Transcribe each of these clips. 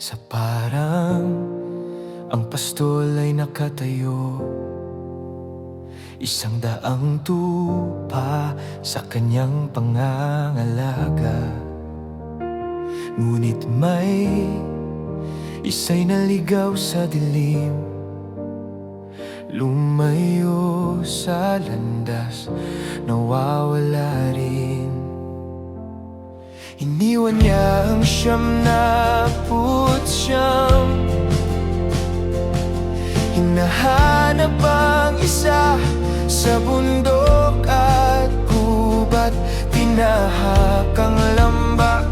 Sa parang ang pastol ay nakatayo. Isang daang tupa sa kanyang pangangalaga. Ngunit may isa'y naligaw sa dilim. Lumayo sa landas, nawawala rin Iniwan niya ang siyam na putsyam Hinahanap ang isa sa bundok at gubat. Tinahak ang lamba,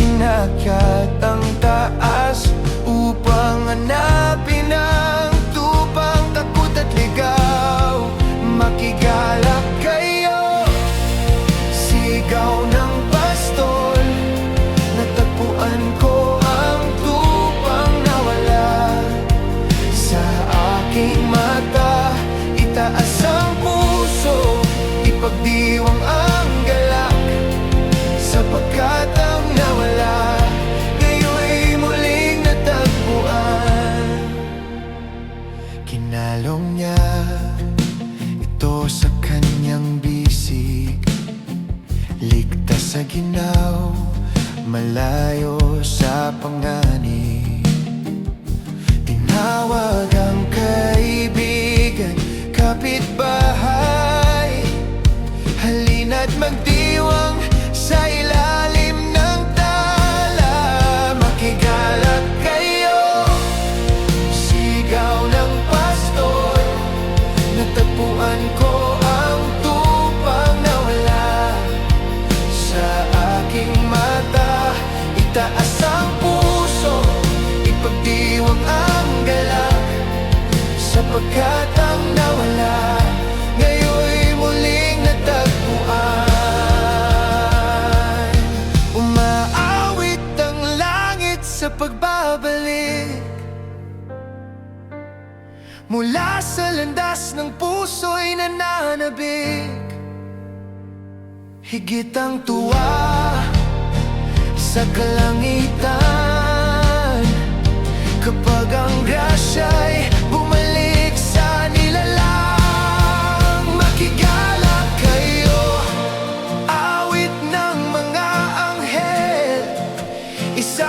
inakyat ang taas Upang hanapin ang tupang takot at ligaw. Makigalak kayo Sigaw Itaas ang puso Ipagdiwang ang galak. Sapagkat ang nawala Ngayon'y muling natagpuan. Kinalong niya ito sa kanyang bisig. Ligtas sa ginaw, malayo sa panganib. Tinawag magdiwang sa ilalim ng tala. Makigalak kayo, sigaw ng pastol Natagpuan ko ang tupang nawala. Sa aking mata Itaas Mula sa landas ng puso'y nananabik. Higit ang tuwa sa kalangitan. Kapag ang grasya'y bumalik sa nilalang Makigala kayo, awit ng mga anghel. Isa